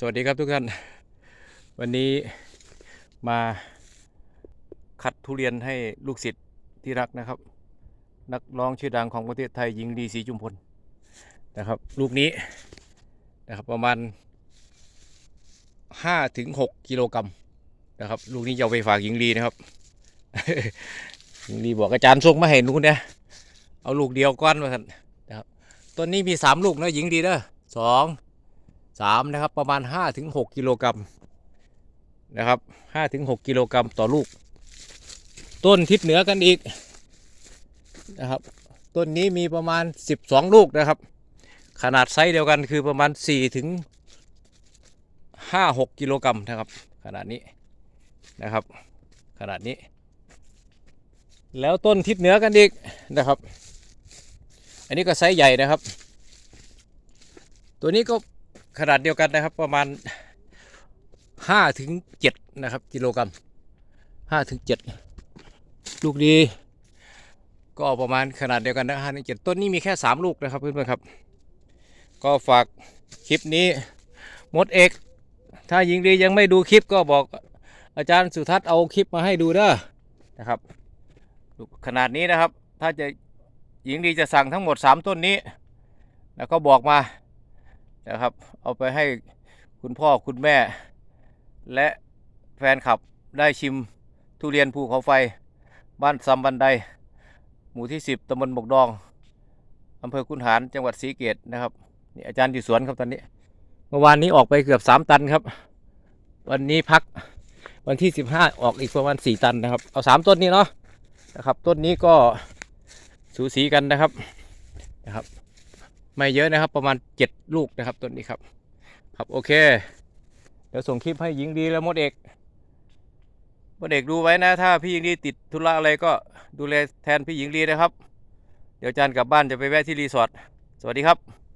สวัสดีครับทุกท่าน วันนี้มาคัดทุเรียนให้ลูกศิษย์ที่รักนะครับ นักร้องชื่อดังของประเทศไทยหญิงดีศรีจุมพลนะครับลูกนี้นะครับประมาณ5ถึง6กิโลกรัมนะครับลูกนี้จะไปฝากหญิงลีนะครับหญิงลีบอกอาจารย์ส่งมาให้หนูเนี่ยเอาลูกเดียวก้อนมาสันนะครับต้นนี้มีสามลูกนะหญิงดีเด้อสอง สามนะครับประมาณ5ถึง6กิโลกรัมนะครับ5ถึง6กิโลกรัมต่อลูก ต้นทิศเหนือกันอีกนะครับต้นนี้มีประมาณ 12 ลูกนะครับ ขนาดไซส์เดียวกันคือประมาณ4ถึง5 6กิโลกรัมนะครับ ขนาดนี้นะครับ ขนาดนี้ แล้วต้นทิศเหนือกันอีกนะครับ อันนี้ก็ไซส์ใหญ่นะครับ ตัวนี้ก็ ขนาดเดียวกันนะครับ ประมาณห้าถึงเจ็ดนะครับ กิโลกรัมห้าถึงเจ็ดลูกดี ก็ประมาณขนาดเดียวกันนะห้าถึงเจ็ดต้นนี้มีแค่สามลูกนะครับเพื่อนๆครับ ก็ฝากคลิปนี้มดเอกถ้ายิงดียังไม่ดูคลิปก็บอกอาจารย์สุทัศน์เอาคลิปมาให้ดูเด้อนะครับขนาดนี้นะครับ ถ้าจะยิงดีจะสั่งทั้งหมดสามต้นนี้ แล้วก็บอกมา นะครับ เอาไปให้คุณพ่อคุณแม่ และแฟนคลับได้ชิมทุเรียนภูเขาไฟ บ้านซำบันได หมู่ที่ 10ตำบลบกดองอำเภอคุนหารจังหวัดศรีเกตนะครับนี่อาจารย์อยู่สวนครับตอนนี้ เมื่อวานนี้ออกไปเกือบ 3 ตันครับ วันนี้พักวันที่ 15 ออกอีกประมาณ 4 ตันนะครับ เอา 3 ต้นนี้เนาะนะครับ ต้นนี้ก็สูสีกันนะครับนะครับ ไม่เยอะนะครับ ประมาณ7ลูกนะครับต้นนี้ครับ ครับโอเค เดี๋ยวส่งคลิปให้หญิงดีและมดเอกมดเอกดูไว้นะ ถ้าพี่หญิงดีติดธุระอะไรก็ดูแลแทนพี่หญิงดีนะครับ เดี๋ยวอาจารย์กลับบ้านจะไปแวะที่รีสอร์ทสวัสดีครับ